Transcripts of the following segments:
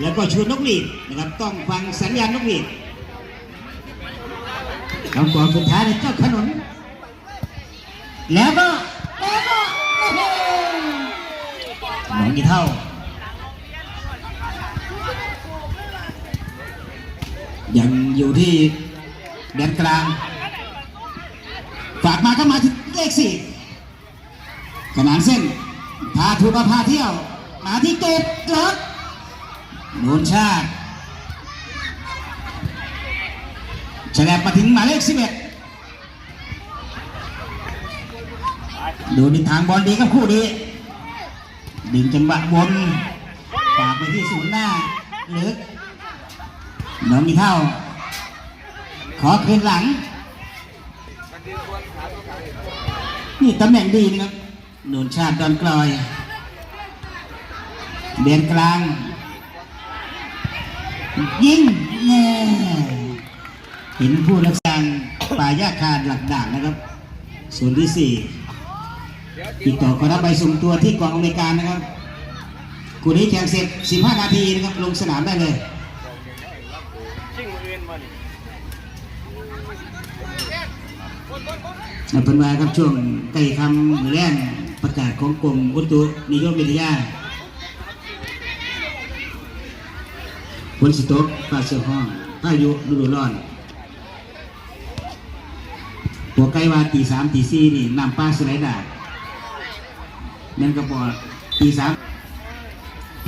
แล้วก็ชูนนกหวีดนะครับต้องฟังสัญญาณนกหวีดคำกองสุดท้ายในเจ้าขนนแล้วก็แล้วก็หนองกี่เท่า ยังอยู่ที่แดนกลาง ฝากมาก็มาที่เลขสี่ขนานเส้นพาทัวร์มาพาเที่ยว มาที่เกตลักโนนชาติฉลับมาถึงหมายเลขสิบเอ็ดดูในทางบอลดีครับคู่นี้ดึงจังหวะบนฝากไปที่ศูนย์หน้าลึกน้องมีเท่า ขอคืนหลัง นี่ตำแหน่งดีนะครับ โดนชาติดอนกลอยเบียนกลาง ยิ่งแน่เห็นผู้รักษาป่ายาคาดหลักด่างนะครับ ส่วนที่สี่ติดต่อขอรับใบส่งตัวที่กองอำนวยการนะครับคู่นี้แข่งเสร็จ 15 นาทีนะครับ ลงสนามได้เลยชิงมือาเป็นมาครับช่วงใกล้คำหรือแรงประกาศของกรมอุตุนิยมวิทยา ฝนสิตกฟ้าเสือห้องพายุฤดูร้อนหัวใกล้ว่าตีสามตีสี่นี่น้ำป้าสไลด์ดาดนั่นก็พอตีสาม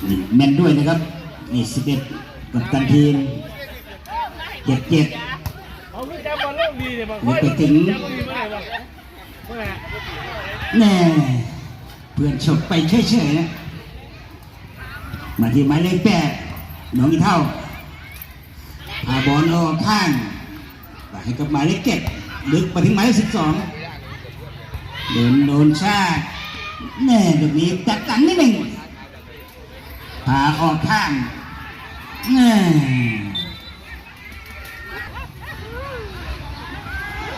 นี่แม่นด้วยนะครับ นี่สิบเอ็ดกับตันทีมเจ็ดเจ็ดเขาคือจับบอลเล่นดีเนี่ยบางคนไปถึงจับบอลดีเมื่อไหร่บ้างเมื่อไหร่แน่เพื่อนฉกไปเฉยๆนะมาที่หมายเลขแปด น้องอีเท่าพาบอลออกข้างไปให้กับหมายเลขเจ็ดลึกไปถึงหมายเลขสิบสองโดนโดนชาติแน่แบบนี้จัดกันนิดหนึ่งพาออกข้างแน่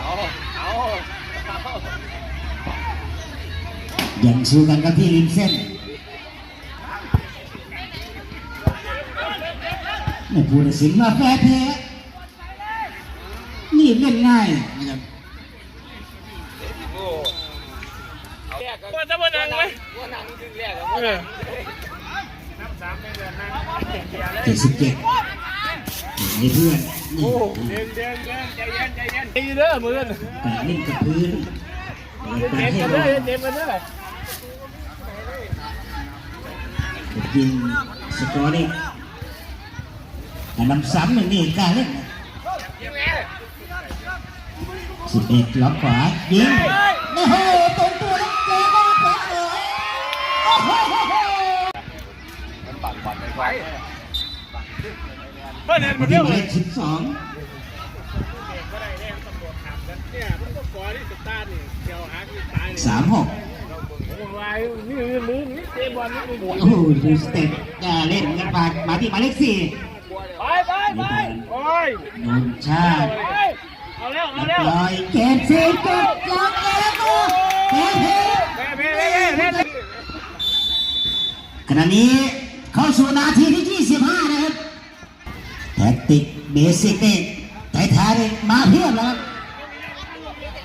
เอาเอายังสู้กันกับที่ริมเส้น ไม่พูดตัดสินว่าแพ้แพ้นี่เล่นง่ายนะครับว่าจะมานั่งไหมว่านั่งถึงแรกเออนับสามเป็นเดือนนั่งเจ็ดสิบเจ็ดให้เพื่อนโอ้เดินเดินเดินใจเย็นใจเย็นดีเด้อมือเแต่เล่นกับพื้นการจ็บให้กันเราเด้อเจ็บกันเด้อยิงสกอร์ได้ แต่นำซ้ำหนึ่งนี่กล้ารเล่นสิบเอ็ดล็อกขวายิงโอ้โหตรงตัวแล้วเจอบ้าแพ้เลยโอ้โหเพื่อนเห็นมามันที่เร็วหมายเลเลยขสิบสองก็นมันเนี่ยมันก็ก่อที่สตาร์นี่เดี๋ยวหาที่ตายเลยสามหกวายนี่มือนี่เตะบอลนี่มือโอ้โหดูสเต็ปเล่นกันมามาที่หมายเลขสี่ ไปไปไปโอ้ยโดนชาติเอาแล้วเอาเรียเก็บสิบเกมสี่จบแล้วก็แพ้แพ้เพขณะนี้เข้าสู่นาทีที่ 25 นะครับแท็กติกเบสิกนี่ท้ายๆนี่มาเพียบแล้วครับ